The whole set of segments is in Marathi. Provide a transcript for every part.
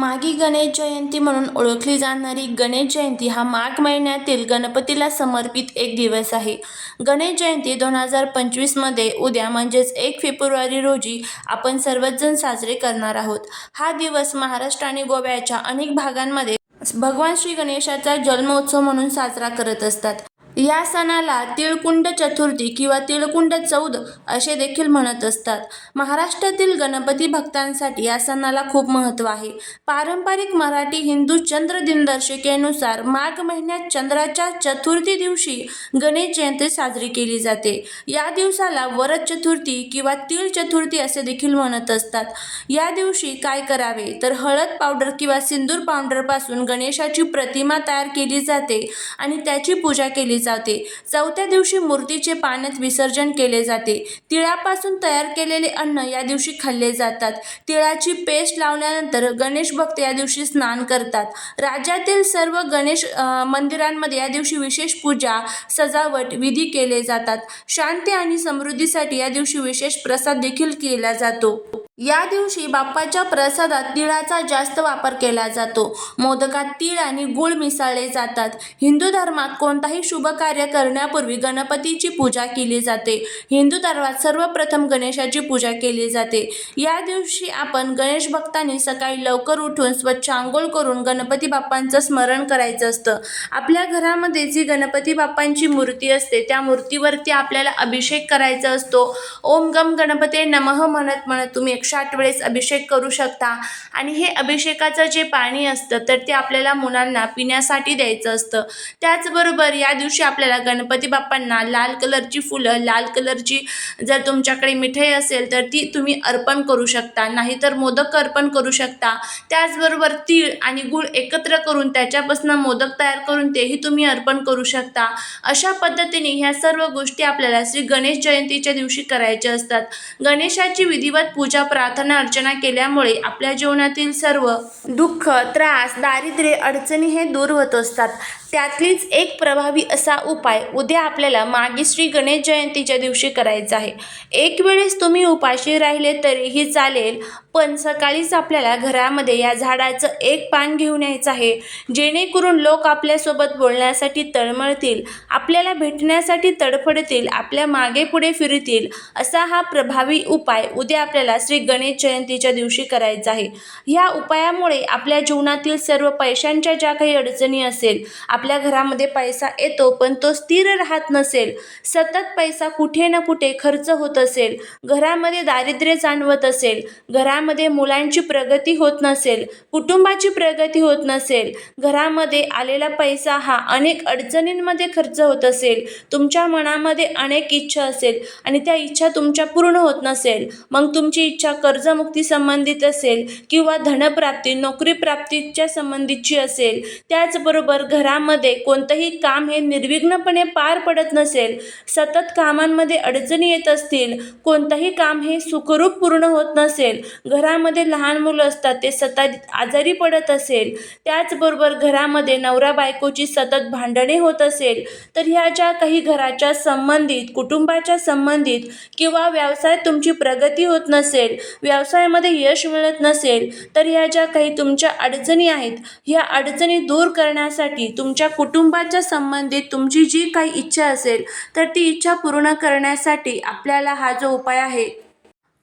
मागी गणेश जयंती म्हणून ओळखली जाणारी गणेश जयंती हा माघ महिन्यातील गणपतीला समर्पित एक दिवस आहे. गणेश जयंती दोन हजार पंचवीसमध्ये उद्या म्हणजेच एक फेब्रुवारी रोजी आपण सर्वजण साजरे करणार आहोत. हा दिवस महाराष्ट्र आणि गोव्याच्या अनेक भागांमध्ये भगवान श्री गणेशाचा जन्मोत्सव म्हणून साजरा करत असतात. या सणाला तिळकुंड चतुर्थी किंवा तिळकुंड चौद असे देखील म्हणत असतात. महाराष्ट्रातील गणपती भक्तांसाठी या सणाला खूप महत्त्व आहे. पारंपरिक मराठी हिंदू चंद्र दिनदर्शिकेनुसार माघ महिन्यात चंद्राच्या चतुर्थी दिवशी गणेश जयंती साजरी केली जाते. या दिवसाला वरद चतुर्थी किंवा तिळ चतुर्थी असे देखील म्हणत असतात. या दिवशी काय करावे? तर हळद पावडर किंवा सिंदूर पावडरपासून गणेशाची प्रतिमा तयार केली जाते आणि त्याची पूजा केली जाते. चौथ्या दिवशी मूर्तीचे पाण्यात विसर्जन केले जाते. तिळापासून तयार केलेले अन्न या दिवशी खाल्ले जातात. तिळाची पेस्ट लावल्यानंतर गणेश भक्त या दिवशी स्नान करतात. राज्यातील सर्व गणेश मंदिरांमध्ये या दिवशी विशेष पूजा सजावट विधी केले जातात. शांती आणि समृद्धीसाठी या दिवशी विशेष प्रसाद देखील केला जातो. या दिवशी बाप्पाच्या प्रसादात तिळाचा जास्त वापर केला जातो. मोदकात तीळ आणि गुळ मिसळले जातात. हिंदू धर्मात कोणताही शुभ कार्य करण्यापूर्वी गणपतीची पूजा केली जाते. हिंदू धर्मात सर्वप्रथम गणेशाची पूजा केली जाते. या दिवशी आपण गणेश भक्तांनी सकाळी लवकर उठून स्वच्छ आंघोळ करून गणपती बाप्पांचं स्मरण करायचं असतं. आपल्या घरामध्ये जी गणपती बाप्पांची मूर्ती असते त्या मूर्तीवरती आपल्याला अभिषेक करायचा असतो. ओम गम गणपते नमः म्हणत म्हणत तुम्ही एकशे वेळेस अभिषेक करू शकता. आणि हे अभिषेकाचं जे पाणी असतं तर ते आपल्याला मुलांना पिण्यासाठी द्यायचं असतं. त्याचबरोबर या दिवशी आपल्याला गणपती बाप्पांना लाल कलरची फुलं लाल कलरची जर तुमच्याकडे मिठाई असेल तर ती तुम्ही अर्पण करू शकता. नाहीतर मोदक अर्पण करू शकता. त्याचबरोबर तीळ आणि गूळ एकत्र करून त्याच्यापासून मोदक तयार करून तेही तुम्ही अर्पण करू शकता. अशा पद्धतीने ह्या सर्व गोष्टी आपल्याला श्री गणेश जयंतीच्या दिवशी करायच्या असतात. गणेशाची विधिवत पूजा प्रार्थना अर्चना केल्यामुळे आपल्या जीवनातील सर्व दुःख त्रास दारिद्र्य अडचणी हे दूर होत असतात. त्यातलीच एक प्रभावी असा उपाय उद्या आपल्याला मागे श्री गणेश जयंतीच्या दिवशी करायचा आहे. एक वेळेस तुम्ही उपाशी राहिले तरीही चालेल पण सकाळीच आपल्याला घरामध्ये या झाडाचं एक पान घेऊन यायचं आहे. जेणेकरून लोक आपल्यासोबत बोलण्यासाठी तळमळतील आपल्याला भेटण्यासाठी तडफडतील आपल्या मागे पुढे फिरतील असा हा प्रभावी उपाय उद्या आपल्याला श्री गणेश जयंतीच्या दिवशी करायचा आहे. ह्या उपायामुळे आपल्या जीवनातील सर्व पैशांच्या ज्या काही अडचणी असेल आपल्या घरामध्ये पैसा येतो पण तो स्थिर राहत नसेल. सतत पैसा कुठे ना कुठे खर्च होत असेल. घरामध्ये दारिद्र्य जाणवत असेल. घरामध्ये मुलांची प्रगती होत नसेल. कुटुंबाची प्रगती होत नसेल. घरामध्ये आलेला पैसा हा अनेक अडचणींमध्ये खर्च होत असेल. तुमच्या मनामध्ये अनेक इच्छा असेल आणि त्या इच्छा तुमच्या पूर्ण होत नसेल. मग तुमची इच्छा कर्जमुक्ती संबंधित असेल किंवा धनप्राप्ती नोकरी प्राप्तीच्या संबंधीची असेल. त्याचबरोबर घरामध्ये कोणतंही काम हे निर्विघ्नपणे पार पडत नसेल सतत कामांमध्ये अडचणी येत असतील कोणतंही काम हे सुखरूप पूर्ण होत नसेल घरामध्ये लहान मुलं असतात ते सतत आजारी पडत असेल त्याचबरोबर घरामध्ये नवरा बायकोची सतत भांडणे होत असेल तर ह्या ज्या काही घराच्या संबंधित कुटुंबाच्या संबंधित किंवा व्यवसायात तुमची प्रगती होत नसेल व्यवसायामध्ये यश मिळत नसेल तर ह्या ज्या काही तुमच्या अडचणी आहेत ह्या अडचणी दूर करण्यासाठी तुमच्या कुटुंबाच्या संबंधित तुमची जी काही इच्छा असेल तर ती इच्छा पूर्ण करण्यासाठी आपल्याला हा जो उपाय आहे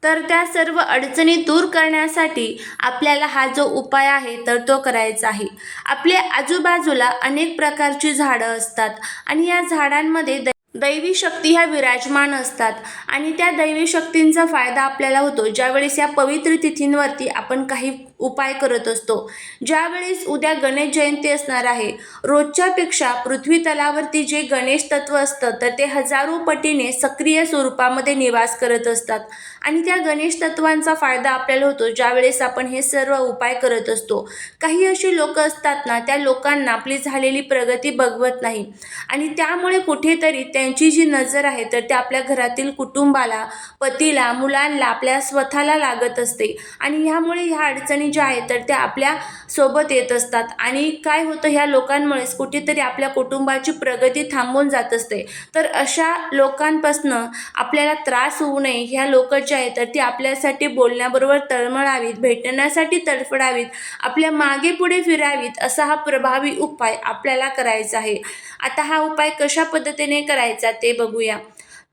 तर त्या सर्व अडचणी दूर करण्यासाठी आपल्याला हा जो उपाय आहे तर तो करायचा आहे. आपल्या आजूबाजूला अनेक प्रकारची झाडं असतात आणि या झाडांमध्ये दै दैवी शक्ती ह्या विराजमान असतात. आणि त्या दैवी शक्तींचा फायदा आपल्याला होतो. ज्यावेळेस या पवित्र तिथींवरती आपण काही उपाय करत असतो. ज्यावेळेस उद्या गणेश जयंती असणार आहे रोजच्यापेक्षा पृथ्वी तलावरती जे गणेश तत्व असतं तर ते हजारो पटीने सक्रिय स्वरूपामध्ये निवास करत असतात. आणि त्या गणेश तत्वांचा फायदा आपल्याला होतो. ज्यावेळेस आपण हे सर्व उपाय करत असतो. काही अशी लोक असतात ना त्या लोकांना आपली झालेली प्रगती बघवत नाही. आणि त्यामुळे कुठेतरी त्यांची जी नजर आहे तर ते आपल्या घरातील कुटुंबाला पतीला मुलांना आपल्या स्वतःला लागत असते. आणि ह्यामुळे ह्या अडचणी ज्या आहेत तर त्या आपल्यासोबत येत असतात. आणि काय होतं ह्या लोकांमुळेच कुठेतरी आपल्या कुटुंबाची प्रगती थांबून जात असते. तर अशा लोकांपासनं आपल्याला त्रास होऊ नये. ह्या लोक जे आहेत तर ती आपल्यासाठी बोलण्याबरोबर तळमळावीत भेटण्यासाठी तडफडावीत आपल्या मागे पुढे फिरावीत असा हा प्रभावी उपाय आपल्याला करायचा आहे. आता हा उपाय कशा पद्धतीने करायचा ते बघूया.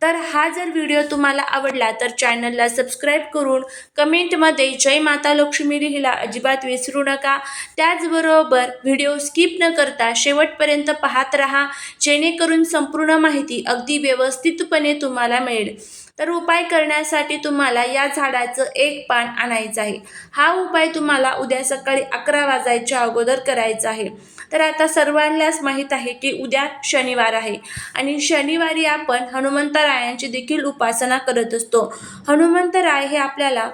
तर हा जर व्हिडिओ तुम्हाला आवडला तर चॅनलला सबस्क्राईब करून कमेंटमध्ये जय माता लक्ष्मी लिहिला अजिबात विसरू नका. त्याचबरोबर व्हिडिओ स्किप न करता शेवटपर्यंत पाहत राहा जेणेकरून संपूर्ण माहिती अगदी व्यवस्थितपणे तुम्हाला मिळेल. तर उपाय करण्यासाठी तुम्हाला या झाडाचं एक पान आणायचं आहे. हा उपाय तुम्हाला उद्या सकाळी अकरा वाजायच्या अगोदर करायचा आहे. तर आता सर्वांनाच माहीत आहे की उद्या शनिवार आहे आणि शनिवारी आपण हनुमंतरायांची देखील उपासना करत असतो. हनुमंतराय हे आपल्याला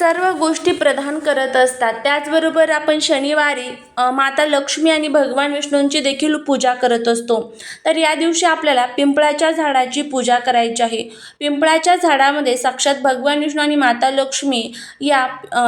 सर्व गोष्टी प्रदान करत असतात. त्याचबरोबर आपण शनिवारी माता लक्ष्मी आणि भगवान विष्णूंची देखील पूजा करत असतो. तर या दिवशी आपल्याला पिंपळाच्या झाडाची पूजा करायची आहे. पिंपळाच्या झाडामध्ये साक्षात भगवान विष्णू आणि माता लक्ष्मी या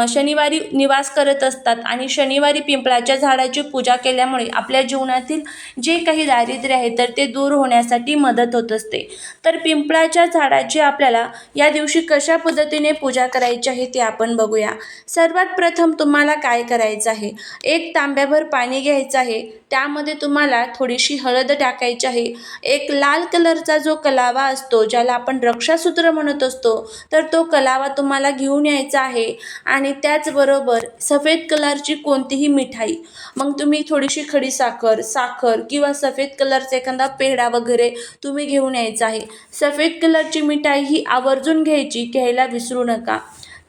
शनिवारी निवास करत असतात आणि शनिवारी पिंपळाच्या झाडाची पूजा केल्यामुळे आपल्या जीवनातील जे काही दारिद्र्य आहे तर ते दूर होण्यासाठी मदत होत असते. तर पिंपळाच्या झाडाची आपल्याला या दिवशी कशा पद्धतीने पूजा करायची आहे ते आपण आपण बघूया. सर्वात प्रथम तुम्हाला काय करायचं आहे? एक तांब्याभर पाणी घ्यायचं आहे. त्यामध्ये तुम्हाला थोडीशी हळद टाकायची आहे. एक लाल कलरचा जो कलावा असतो ज्याला आपण रक्षासूत्र म्हणत असतो तर तो कलावा तुम्हाला घेऊन यायचा आहे. आणि त्याचबरोबर सफेद कलरची कोणतीही मिठाई. मग तुम्ही थोडीशी खडी साखर साखर किंवा सफेद कलरचा एखादा पेढा वगैरे तुम्ही घेऊन यायचा आहे. सफेद कलरची मिठाई ही आवर्जून घ्यायची घ्यायला विसरू नका.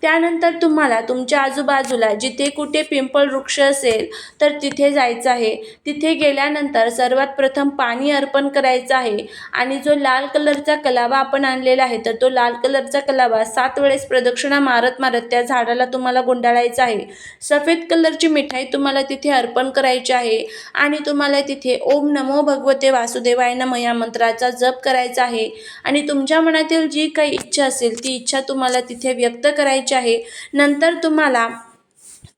त्यानंतर तुम्हाला तुमच्या आजूबाजूला जिथे कुठे पिंपळ वृक्ष असेल तर तिथे जायचं आहे. तिथे गेल्यानंतर सर्वात प्रथम पाणी अर्पण करायचं आहे आणि जो लाल कलरचा कलावा आपण आणलेला आहे तर तो लाल कलरचा कलावा सात वेळेस प्रदक्षिणा मारत मारत त्या झाडाला तुम्हाला गुंडाळायचा आहे. सफेद कलरची मिठाई तुम्हाला तिथे अर्पण करायची आहे आणि तुम्हाला तिथे ओम नमो भगवते वासुदेवाय नम या मंत्राचा जप करायचा आहे. आणि तुमच्या मनातील जी काही इच्छा असेल ती इच्छा तुम्हाला तिथे व्यक्त करायची आहे. नंतर तुम्हाला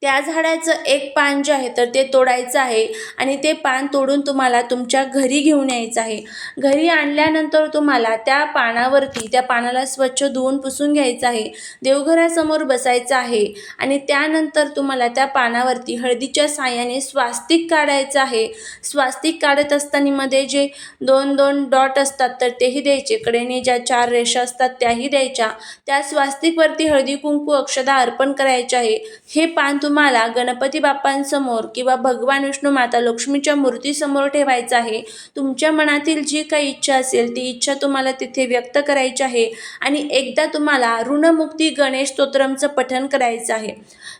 त्या झाडाचं एक पान जे आहे तर ते तोडायचं आहे. आणि ते पान तोडून तुम्हाला तुमच्या घरी घेऊन यायचं आहे. घरी आणल्यानंतर तुम्हाला त्या पानावरती त्या पानाला स्वच्छ धुवून पुसून घ्यायचं आहे. देवघरासमोर बसायचं आहे. आणि त्यानंतर तुम्हाला त्या पानावरती हळदीच्या साह्याने स्वास्तिक काढायचं आहे. स्वास्तिक काढत असताना मध्ये जे दोन दोन डॉट असतात तर तेही द्यायचे. कडेने ज्या चार रेषा असतात त्याही द्यायच्या. त्या स्वास्तिकवरती हळदी कुंकू अक्षदा अर्पण करायचे आहे. हे पान तुम्हाला गणपती बाप्पांसमोर किंवा भगवान विष्णू माता लक्ष्मीच्या मूर्तीसमोर ठेवायचं आहे तुमच्या मनातील जी काही इच्छा असेल ती इच्छा तुम्हाला तिथे व्यक्त करायची आहे आणि एकदा तुम्हाला ऋणमुक्ती गणेश स्तोत्रमचं पठण करायचं आहे.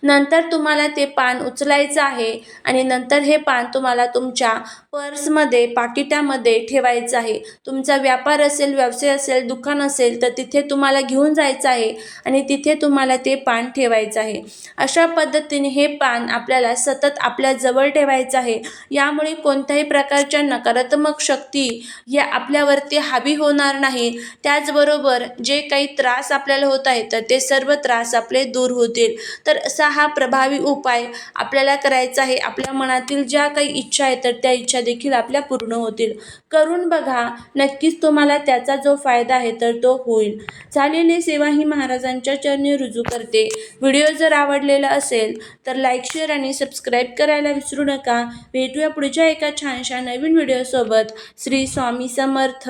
नंतर तुम्हाला ते पान उचलायचं आहे आणि नंतर हे पान तुम्हाला तुमच्या पर्समध्ये पाकिटामध्ये ठेवायचं आहे. तुमचा व्यापार असेल व्यवसाय असेल दुकान असेल तर तिथे तुम्हाला घेऊन जायचं आहे आणि तिथे तुम्हाला ते पान ठेवायचं आहे. अशा पद्धती पद्धतीने हे पान आपल्याला सतत आपल्या जवळ ठेवायचं आहे. यामुळे कोणत्याही प्रकारच्या नकारात्मक शक्ती या आपल्यावरती हावी होणार नाही. त्याचबरोबर जे काही त्रास आपल्याला होत आहे तर ते सर्व त्रास आपले दूर होतील. तर असा हा प्रभावी उपाय आपल्याला करायचा आहे. आपल्या मनातील ज्या काही इच्छा आहेत तर त्या इच्छा देखील आपल्या पूर्ण होतील. करून बघा नक्कीच तुम्हाला त्याचा जो फायदा आहे तर तो होईल. झालेली सेवा ही महाराजांच्या चरणी रुजू करते. व्हिडिओ जर आवडलेला असेल तर लाईक शेअर आणि सबस्क्राईब करायला विसरू नका. भेटूया पुढच्या एका छानशा नवीन व्हिडिओसोबत श्री स्वामी समर्थ.